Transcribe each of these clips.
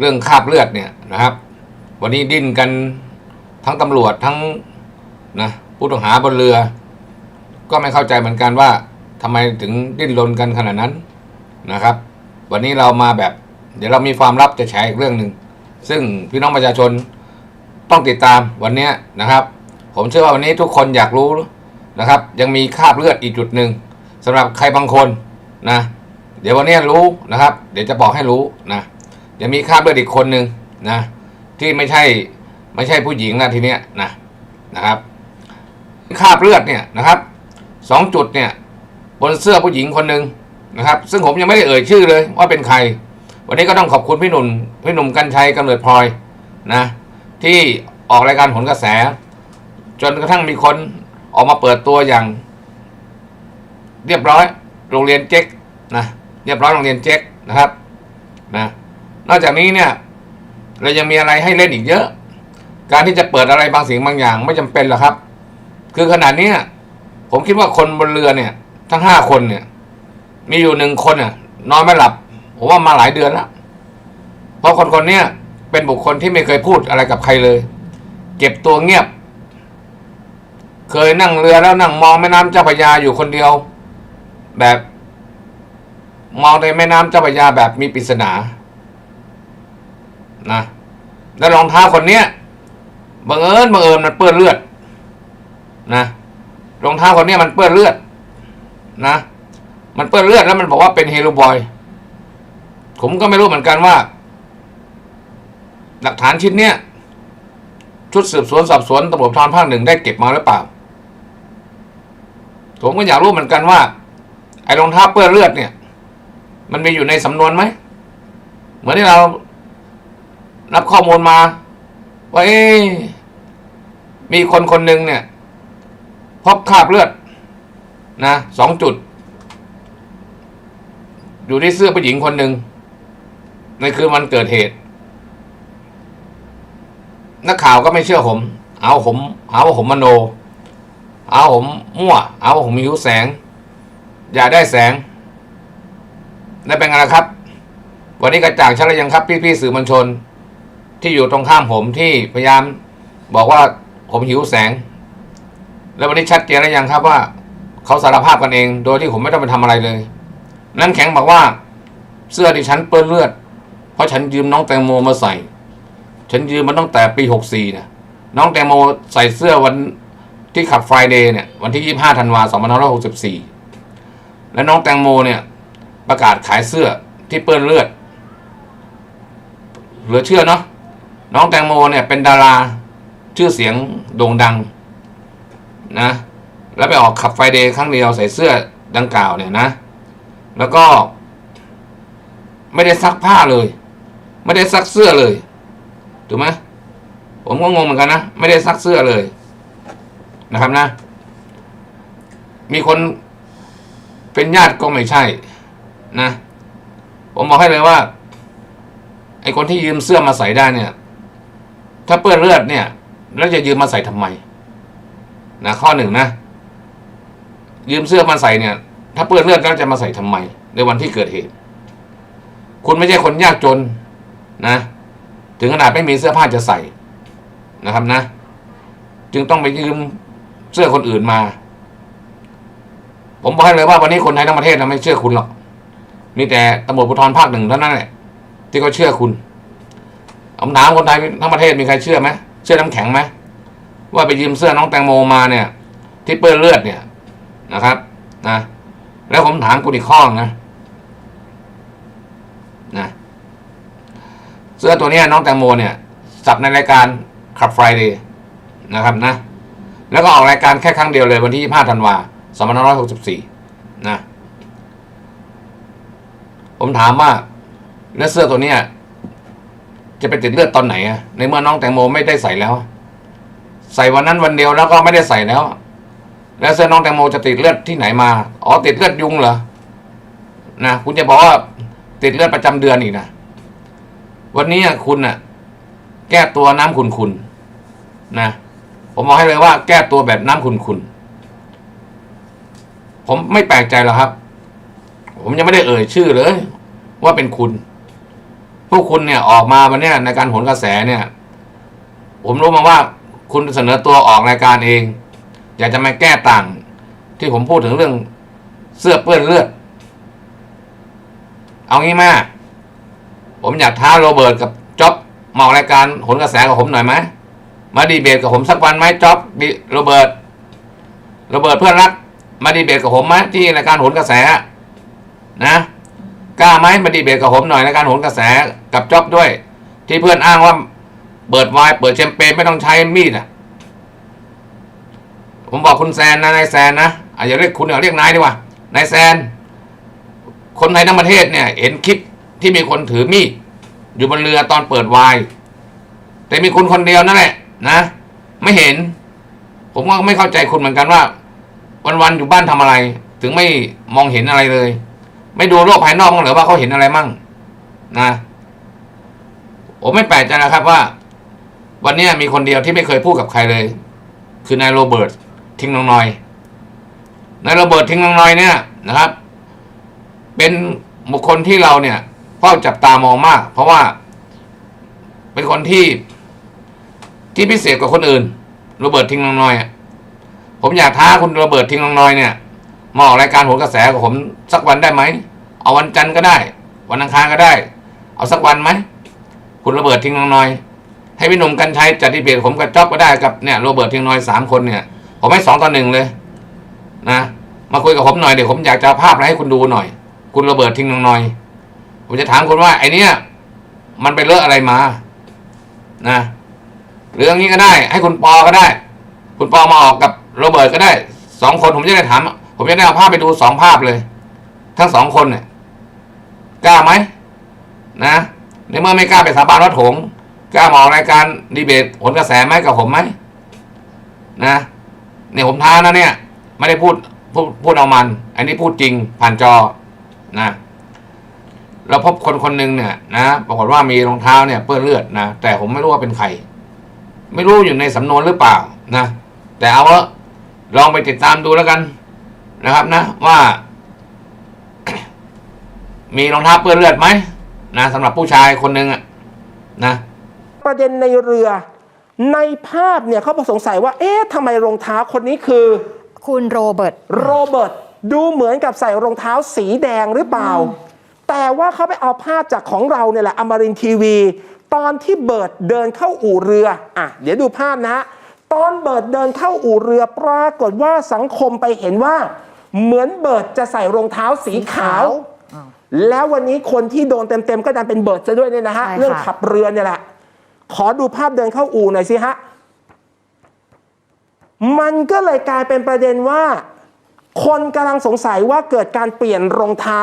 เรื่องคราบเลือดเนี่ยนะครับ วันนี้ดิ้นกันทั้งตำรวจทั้งนะผู้ต้องหาบนเรือ ก็ไม่เข้าใจเหมือนกันว่าทำไมถึงดิ้นรนกันขนาดนั้นนะครับ วันนี้เรามาแบบ เดี๋ยวเรามีความลับจะแชร์อีกเรื่องหนึ่งซึ่งพี่น้องประชาชนต้องติดตามวันนี้นะครับ ผมเชื่อว่าวันนี้ทุกคนอยากรู้นะครับ ยังมีคราบเลือดอีกจุดหนึ่งสำหรับใครบางคนนะ เดี๋ยววันนี้รู้นะครับ เดี๋ยวจะบอกให้รู้นะ ยังมีคราบเลือดอีกคนหนึ่งนะที่ไม่ใช่ไม่ใช่ผู้หญิงนะทีเนี้ยนะนะครับคราบเลือดเนี่ยนะครับสองจุดเนี่ยบนเสื้อผู้หญิงคนหนึ่งนะครับ ซึ่งผมยังไม่ได้เอ่ยชื่อเลยว่าเป็นใคร วันนี้ก็ต้องขอบคุณพี่หนุ่มพี่หนุ่มกัญชัยกำเนิดพลอยนะที่ออกรายการผลกระแส จนกระทั่งมีคนออกมาเปิดตัวอย่าง เรียบร้อย โรงเรียนเจ๊กนะเรียบร้อยโรงเรียนเจ๊กนะครับนะ นอกจากนี้เนี่ยเรายังมีอะไรให้เล่นอีกเยอะ การที่จะเปิดอะไรบางสิ่งบางอย่างไม่จำเป็นหรอกครับ คือขนาดเนี้ยผมคิดว่าคนบนเรือเนี่ย ทั้งห้าคนเนี่ย มีอยู่หนึ่งคนน่ะนอนไม่หลับผมว่ามาหลายเดือนแล้วเพราะคนคนนี้เป็นบุคคลที่ไม่เคยพูดอะไรกับใครเลย เก็บตัวเงียบ เคยนั่งเรือแล้วนั่งมองแม่น้ำเจ้าพระยาอยู่คนเดียว แบบ มองในแม่น้ำเจ้าพระยาแบบมีปริศนา นะแล้วรองเท้าคนเนี้ยบังเอิญบังเอิญมันเปื้อนเลือดนะรองเท้าคนเนี้ยมันเปื้อนเลือดนะมันเปื้อนเลือดแล้วมันบอกว่าเป็นเฮโรบอย ผมก็ไม่รู้เหมือนกันว่า หลักฐานชิ้นเนี้ยชุดสืบสวนสอบสวนตำรวจทอนภาคหนึ่งได้เก็บมาหรือเปล่า ผมก็อยากรู้เหมือนกันว่า ไอ้รองเท้าเปื้อนเลือดเนี่ย มันมีอยู่ในสำนวนไหมเหมือนที่เรา รับข้อมูลมา ว่าเอ๊มีคนคนหนึ่งเนี่ย พบคราบเลือด นะสองจุด อยู่ที่เสื้อผู้หญิงคนหนึ่งในคืนวันเกิดเหตุ นักข่าวก็ไม่เชื่อผม เอาผมหาว่าผมมโน เอาผมมั่ว เอาว่าผมมีหิวแสง อย่าได้แสง ได้เป็นไงล่ะครับ วันนี้กระจ่างชัดแล้วยังครับ พี่ๆสื่อมวลชน ที่อยู่ตรงข้ามผมที่พยายามบอกว่าผมหิวแสง แล้ววันนี้ชัดเจนแล้วยังครับว่าเขาสารภาพกันเองโดยที่ผมไม่ต้องไปทำอะไรเลย นั่นแข็งบอกว่า เสื้อที่ฉันเปื้อนเลือด เพราะฉันยืมน้องแตงโมมาใส่ ฉันยืมมาตั้งแต่ปีหกสี่นี่ยน้องแตงโมใส่เสื้อวันที่ขับไฟเดย์เนี่ยวันที่ยี่ห้าธันวาสองพันห้าร้อยหกสิบสี่และน้องแตงโมเนี่ยประกาศขายเสื้อที่เปื้อนเลือด เหลือเชื่อเนาะ น้องแตงโมเนี่ยเป็นดาราชื่อเสียงโด่งดังนะ แล้วไปออกขับไฟเดย์ครั้งเดียวใส่เสื้อดังกล่าวเนี่ยนะ แล้วก็ ไม่ได้ซักผ้าเลย ไม่ได้ซักเสื้อเลยถูกไหมผมก็งงเหมือนกันนะไม่ได้ซักเสื้อเลยนะครับนะ มีคนเป็นญาติก็ไม่ใช่นะ ผมบอกให้เลยว่า ไอคนที่ยืมเสื้อมาใส่ได้เนี่ย ถ้าเปื้อนเลือดเนี่ย แล้วจะยืมมาใส่ทำไมนะข้อหนึ่งนะ ยืมเสื้อมาใส่เนี่ย ถ้าเปื้อนเลือดแล้วจะมาใส่ทำไม ในวันที่เกิดเหตุ คุณไม่ใช่คนยากจนนะ ถึงขนาดไม่มีเสื้อผ้าจะใส่นะครับนะ จึงต้องไปยืมเสื้อคนอื่นมา ผมบอกให้เลยว่าวันนี้คนไทยทั้งประเทศนะไม่เชื่อคุณหรอกมีแต่ตำรวจภูธรภาคหนึ่งเท่านั้นแหละที่เขาเชื่อคุณ ผมถามคนไทยทั้งประเทศมีใครเชื่อไหมเชื่อน้ำแข็งไหมว่าไปยืมเสื้อน้องแตงโมมาเนี่ย ที่เปื้อนเลือดเนี่ยนะครับนะแล้วผมถามคุณอีกข้อนะนะเสื้อตัวนี้น้องแตงโมเนี่ยสับในรายการขับไฟเดย์นะครับนะ แล้วก็ออกรายการแค่ครั้งเดียวเลยวันที่ 25ธันวา2564 นะ ผมถามว่า แล้วเสื้อตัวเนี้ย จะไปติดเลือดตอนไหนอะในเมื่อน้องแตงโมไม่ได้ใส่แล้ว ใส่วันนั้นวันเดียวแล้วก็ไม่ได้ใส่แล้ว แล้วเสื้อน้องแตงโมจะติดเลือดที่ไหนมาอ๋อติดเลือดยุงเหรอนะคุณจะบอกว่าติดเลือดประจำเดือนอีกนะวันนี้คุณน่ะ แก้ตัวน้ำขุนขุนๆนะผมบอกให้เลยว่า แก้ตัวแบบน้ำขุนขุนๆผมไม่แปลกใจหรอกครับ ผมยังไม่ได้เอ่ยชื่อเลย ว่าเป็นคุณ พวกคุณเนี่ยออกมาวันเนี้ยในการโหนกระแสเนี่ย ผมรู้มาว่าคุณเสนอตัวออกรายการเอง อยากจะมาแก้ต่าง ที่ผมพูดถึงเรื่องเสื้อเปื้อนเลือด เอางี้มาผมอยากท้าโรเบิร์ตกับจ๊อบมาออกรายการโหนกระแสกับผมหน่อยไหมมาดีเบตกับผมสักวันไหมจ๊อบดิโรเบิร์ตโรเบิร์ตเพื่อนรัก มาดีเบตกับผมไหมที่รายการโหนกระแสนะ กล้าไหมมาดีเบตกับผมหน่อยในการโหนกระแสกับจ๊อบด้วย ที่เพื่อนอ้างว่าเปิดไวน์เปิดแชมเปญไม่ต้องใช้มีดอะ ผมบอกคุณแซนนะนายแซนนะอาจจะเรียกคุณเอาเรียกนายดีกว่านายแซน คนไทยทั้งประเทศเนี่ย เห็นคลิปที่มีคนถือมีดอยู่บนเรือตอนเปิดไวน์แต่มีคุณคนเดียวนั่นแหละ นะ ไม่เห็น ผมก็ไม่เข้าใจคุณเหมือนกันว่า วันๆอยู่บ้านทำอะไร ถึงไม่มองเห็นอะไรเลย ไม่ดูโลกภายนอกมั้งหรือว่าเขาเห็นอะไรมั่ง นะผมไม่แปลกใจนะครับว่า วันนี้มีคนเดียวที่ไม่เคยพูดกับใครเลย คือนายโรเบิร์ตทิ้งน้องน้อยนายโรเบิร์ตทิ้งน้องน้อยเนี่ยนะครับ เป็นบุคคลที่เราเนี่ยเฝ้าจับตามองมาก เพราะว่า เป็นคนที่ที่พิเศษกว่าคนอื่นโรเบิร์ตทิ้งน้องน้อยผมอยากท้าคุณโรเบิร์ตทิ้งน้องน้อยเนี่ย มาออกรายการโหนกระแสกับผมสักวันได้ไหม เอาวันจันทร์ก็ได้ วันอังคารก็ได้ เอาสักวันไหม คุณโรเบิร์ตทิ้งน้องน้อย ให้พี่หนุ่มกันชัยจัดดีเบตผมกับจ๊อบก็ได้กับเนี่ยโรเบิร์ตทิ้งน้อยสามคนเนี่ย ผมให้สองต่อหนึ่งเลยนะมาคุยกับผมหน่อยเดี๋ยวผมอยากจะภาพอะไรให้คุณดูหน่อย คุณโรเบิร์ตทิ้งน้องน้อย ผมจะถามคุณว่าไอเนี้ยมันไปเลอะอะไรมา นะหรืออย่างนี้ก็ได้ ให้คุณปอก็ได้ คุณปอมาออกกับโรเบิร์ตก็ได้สองคนผมจะได้ถาม ผมจะได้เอาภาพไปดูสองภาพเลย ทั้งสองคนเนี่ยกล้าไหมนะในเมื่อไม่กล้าไปสาบานวัดถงกล้ามาออกรายการดีเบตผลกระแสไหมกับผมไหมนะเนี่ยผมท้านะเนี่ย ไม่ได้พูดพูดพูดเอามัน อันนี้พูดจริงผ่านจอนะเราพบคนคนหนึ่งเนี่ยนะปรากฏว่ามีรองเท้าเนี่ยเปื้อนเลือดนะแต่ผมไม่รู้ว่าเป็นใคร ไม่รู้อยู่ในสำนวนหรือเปล่านะแต่เอาละลองไปติดตามดูแล้วกัน นะครับนะว่า มีรองเท้าเปื้อนเลือดไหมนะสำหรับผู้ชายคนหนึ่งอะนะประเด็นในเรือในภาพเนี่ยเขาสงสัยว่า เอ๊ะทำไมรองเท้าคนนี้คือ คุณโรเบิร์ตโรเบิร์ตดูเหมือนกับใส่รองเท้าสีแดงหรือเปล่า แต่ว่าเขาไปเอาภาพจากของเราเนี่ยแหละอมรินทีวี ตอนที่เบิร์ดเดินเข้าอู่เรืออะเดี๋ยวดูภาพนะฮะตอนเบิร์ดเดินเข้าอู่เรือปรากฏว่าสังคมไปเห็นว่า เหมือนเบิร์ดจะใส่รองเท้าสีขาวอ้าว แล้ววันนี้คนที่โดนเต็มๆ ก็ดันเป็นเบิร์ดซะด้วยเนี่ยนะฮะ ใช่ค่ะ เรื่องขับเรือเนี่ยแหละ ขอดูภาพเดินเข้าอู่หน่อยสิฮะ มันก็เลยกลายเป็นประเด็นว่า คนกำลังสงสัยว่าเกิดการเปลี่ยนรองเท้า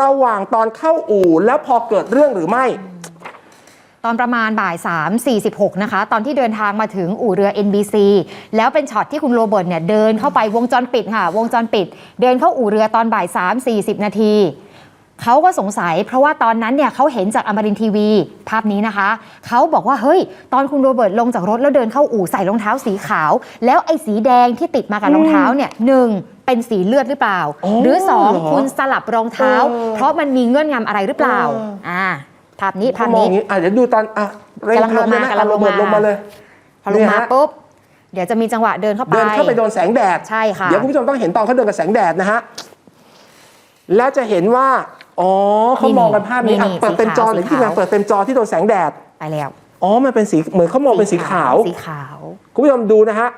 ระหว่างตอนเข้าอู่แล้วพอเกิดเรื่องหรือไม่ ตอนประมาณบ่าย 3 46 นะคะ ตอนที่เดินทางมาถึงอู่เรือ NBC แล้วเป็นช็อตที่คุณโรเบิร์ตเนี่ยเดินเข้าไปวงจรปิดค่ะ วงจรปิด เดินเข้าอู่เรือตอนบ่าย 3 40 นาทีเขาก็สงสัย เพราะว่าตอนนั้นเนี่ยเขาเห็นจากอมรินทร์ทีวี ภาพนี้นะคะ เขาบอกว่าเฮ้ย ตอนคุณโรเบิร์ตลงจากรถแล้วเดินเข้าอู่ใส่รองเท้าสีขาว แล้วไอ้สีแดงที่ติดมากับรองเท้าเนี่ยหนึ่งเป็นสีเลือดหรือเปล่าโอ้หรือสองเหรอคุณสลับรองเท้าเออเพราะมันมีเงื่อนงำอะไรหรือเปล่าเอออ่อ่า ภาพนี้ภาพมองนี้ อย่างนี้อะเดี๋ยวดูตอนอะเร่งกำลังลงมาภพได้ไหกำลังลงมาเอโรเบิร์ตลงมาเลยพอลงมาเนี่ยฮะปุ๊บเดี๋ยวจะมีจังหวะเดินเข้าไป เดินเข้าไปโดนแสงแดดใช่ค่ะ เดี๋ยวคุณผู้ชมต้องเห็นตอนเขาเดินกับแสงแดดนะฮะแล้วจะเห็นว่าอ๋อเขามองกันภาพนี้อะเปิดเต็มจอหรือที่มันเปิดเต็มจอที่โดนแสงแดดไปแล้วอ๋อมันเป็นสีเหมือนเขามองเป็นสีขาว สีขาว คุณผู้ชมดูนะฮะ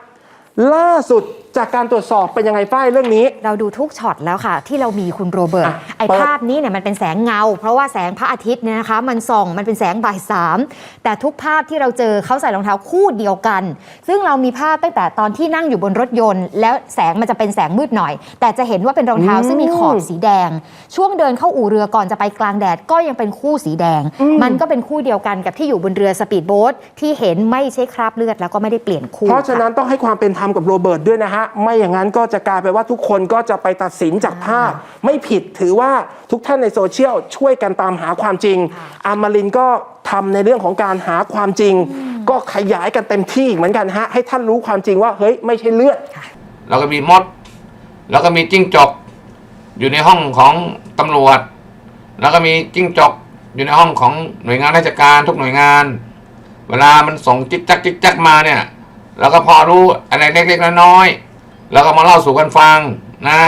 ล่าสุด จากการตรวจสอบเป็นยังไงฝ้ายเรื่องนี้ เราดูทุกช็อตแล้วค่ะ ที่เรามีคุณโรเบิร์ตอะไอ้เปิด ภาพนี้เนี่ยมันเป็นแสงเงา เพราะว่าแสงพระอาทิตย์เนี่ยนะคะ มันส่องมันเป็นแสงบ่ายสามแต่ทุกภาพที่เราเจอเขาใส่รองเท้าคู่เดียวกัน ซึ่งเรามีภาพตั้งแต่ตอนที่นั่งอยู่บนรถยนต์ แล้วแสงมันจะเป็นแสงมืดหน่อย แต่จะเห็นว่าเป็นรองเท้าอืมซึ่งมีขอบสีแดง ช่วงเดินเข้าอู่เรือก่อนจะไปกลางแดดก็ยังเป็นคู่สีแดง มันก็เป็นคู่เดียวกันกับที่อยู่บนเรือสปีดโบ๊ทที่เห็นไม่ใช่คราบเลือดแล้วก็ไม่ได้เปลี่ยนคู่เพราะฉะนั้นต้องให้ความเป็นธรรมกับโรเบิร์ตด้วยนะฮะไม่อย่างนั้นก็จะกลายเป็นว่าทุกคนก็จะไปตัดสินจากภาพ ไม่ผิดถือว่าทุกท่านในโซเชียลช่วยกันตามหาความจริง อามารินก็ทำในเรื่องของการหาความจริง ก็ขยายกันเต็มที่เหมือนกันฮะให้ท่านรู้ความจริงว่าเฮ้ยไม่ใช่เลือดแล้วก็มีมด แล้วก็มีจิ้งจก อยู่ในห้องของตำรวจ แล้วก็มีจิ้งจกอยู่ในห้องของหน่วยงานราชการทุกหน่วยงาน เวลามันส่งจิ๊กจักจิ๊กจักมาเนี่ย แล้วก็พอรู้อะไรเล็กๆน้อยๆ แล้วก็มาเล่าสู่กันฟังนะ